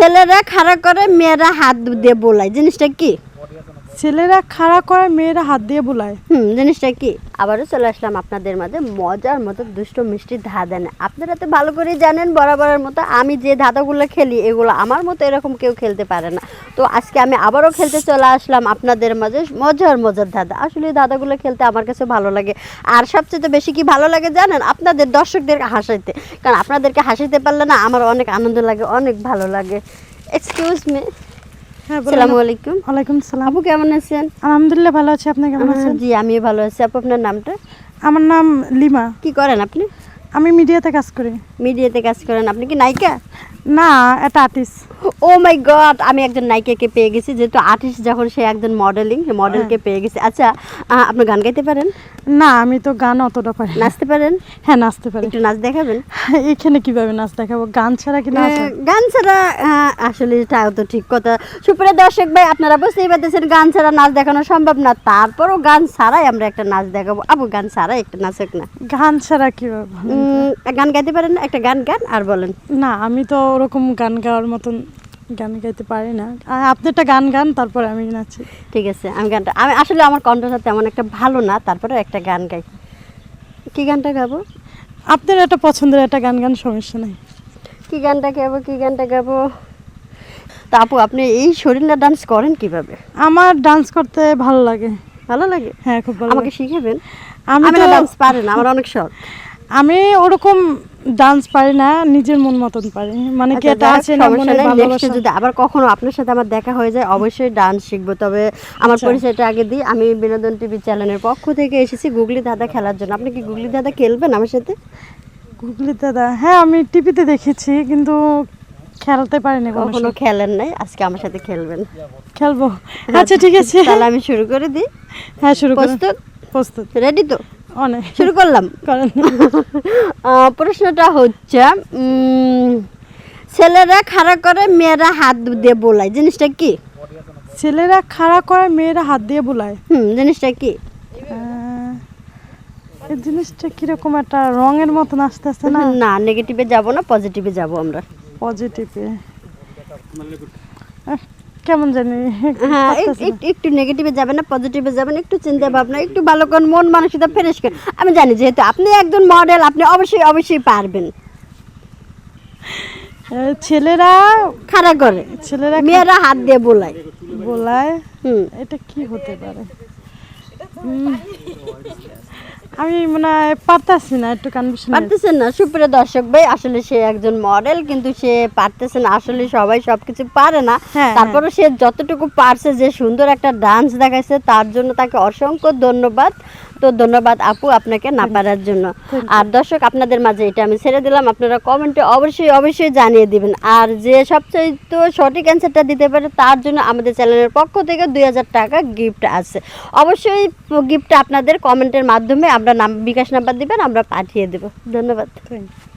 ছেলেরা খারাপ করে মেয়েরা হাত দিয়ে বোলায়। জিনিসটা কি? ছেলেরা খাড়া করে মেয়েরা হাত দিয়ে বুলায়। হুম, জিনিসটা কি? আবারও চলে আসলাম আপনাদের মাঝে। মজার মতো দুষ্ট মিষ্টি ধাঁধা না। আপনারা তো ভালো করেই জানেন বরাবরের মতো আমি যে ধাঁধাগুলো খেলি, এগুলো আমার মতো এরকম কেউ খেলতে পারে না। তো আজকে আমি আবারও খেলতে চলে আসলাম আপনাদের মাঝে মজার মজার ধাঁধা। আসলে ধাঁধাগুলো খেলতে আমার কাছে ভালো লাগে। আর সবচেয়ে বেশি কি ভালো লাগে জানেন? আপনাদের দর্শকদেরকে হাসাইতে। কারণ আপনাদেরকে হাসাইতে পারলে না আমার অনেক আনন্দ লাগে, অনেক ভালো লাগে। Excuse me. আসসালামু আলাইকুম। ওয়ালাইকুম সালাম। আপু কেমন আছেন? আলহামদুলিল্লাহ ভালো আছি আপনি কেমন আছেন? জি আমিও ভালো আছি। আপু আপনার নামটা? আমার নাম লিমা। কি করেন আপনি? আমি মিডিয়াতে কাজ করি। মিডিয়াতে কাজ করেন। আপনি কি নায়িকা? না এটা আর্টিস্ট। ও মাই গড আমি একজন নায়িকাকে পেয়ে গেছি যেহেতু আর্টিস্ট যখন সে একজন মডেলিং মডেলকে পেয়ে গেছি। আচ্ছা আপনি গান গাইতে পারেন? না আমি তো গান অতটা পারি নাচতে পারেন? হ্যাঁ নাচতে পারি। একটু নাচ দেখাবেন? এখানে কীভাবে নাচ দেখাবো? গান ছাড়া কি নাচ গান ছাড়া আসলে এটাও তো ঠিক কথা। সুপ্রিয় দর্শক ভাই আপনারা বুঝতেই পারতেছেন গান ছাড়া নাচ দেখানো সম্ভব না। তারপরও গান ছাড়াই আমরা একটা নাচ দেখাবো। আবু গান ছাড়াই একটা নাচ হোক না। গান ছাড়া কীভাবে? গান গাইতে পারেন? একটা গান গান আর বলেন। না আমি তো ওরকম গান গাওয়ার মতন গান গাইতে পারি না। আপনি একটা গান গান তারপরে আমি নাচি। ঠিক আছে আমি গানটা আমি আসলে আমার কণ্ঠটা তেমন একটা ভালো না তারপরে একটা গান গাই। কি গানটা গাবো? আপনার একটা পছন্দের একটা গান গান সমস্যা নাই। কি গানটা গাবো কি গানটা গাবো? তা আপু আপনি এই শরীরটা ডান্স করেন কীভাবে? আমার ডান্স করতে ভালো লাগে। ভালো লাগে? হ্যাঁ খুব ভালো আমাকে লাগে। শিখাবেন? আমি আমি তো ডান্স পারি না আমার অনেক শখ। আমি ওরকম ডান্স পারি না নিজের মন মতন পারি। মানে কি এটা আছে না মনে ভালোবাসা। যদি আবার কখনো আপনার সাথে আমার দেখা হয়ে যায় অবশ্যই ডান্স শিখব। তবে আমার আচ্ছা। পরিচয়টা আগে দিই। আমি বিনোদন টিভি চ্যানেলের পক্ষ থেকে এসেছি গুগলি দাদা খেলার জন্য। আপনি কি গুগলি দাদা খেলবেন আমার সাথে? গুগলি দাদা হ্যাঁ আমি টিভিতে দেখেছি কিন্তু খেলতে পারিনি কখনো। খেলেন নাই? আজকে আমার সাথে খেলবেন। খেলব। আচ্ছা ঠিক আছে। তাহলে আমি শুরু করে দিই। হ্যাঁ শুরু প্রস্তুত? প্রস্তুত। রেডি তো? অনেক। শুরু করলাম? প্রশ্নটা হচ্ছে ছেলেরা খাড়া করে মেয়েরা হাত দিয়ে বোলায়। জিনিসটা কি? ছেলেরা খাড়া করে মেয়েরা হাত দিয়ে বোলায়। হুম জিনিসটা কি? এই জিনিসটা কীরকম একটা রঙের মতন আসতে আসতে না না নেগেটিভে যাব না পজিটিভে যাব আমরা। পজিটিভে কেমন জানি হ্যাঁ এক- একটু একটু নেগেটিভে যাবেন না পজিটিভে যাবেন একটু চিন্তা ভাবনা একটু ভালো করেন মন মানসিকতা ফ্রেশ করেন আমি জানি যেহেতু আপনি একজন মডেল আপনি অবশ্যই অবশ্যই পারবেন। ছেলেরা খাড়া করে। ছেলেরা মেয়েরা হাত দিয়ে বোলায়। বলায়? হুম। এটা কি হতে পারে? আমি মনে হয় পারতাছি না একটু কনফিউশন পারতেছেন না? সুপ্রিয় দর্শক ভাই আসলে সে একজন মডেল কিন্তু সে পারতেছে না। আসলে সবাই সবকিছু পারে না। হ্যাঁ, তারপরে সে যতটুকু পারছে যে সুন্দর একটা ডান্স দেখাইছে তার জন্য তাকে অসংখ্য ধন্যবাদ। তো ধন্যবাদ আপু আপনাকে না পারার জন্য। আর দর্শক আপনাদের মাঝে এটা আমি ছেড়ে দিলাম। আপনারা কমেন্টে অবশ্যই অবশ্যই জানিয়ে দিবেন। আর যে সবচেয়ে তো সঠিক অ্যান্সারটা দিতে পারে তার জন্য আমাদের চ্যানেলের পক্ষ থেকে দুই হাজার টাকা গিফট আছে। অবশ্যই গিফট আপনাদের কমেন্টের মাধ্যমে আমরা নাম বিকাশ নাম্বার দেবেন আমরা পাঠিয়ে দেবো। ধন্যবাদ।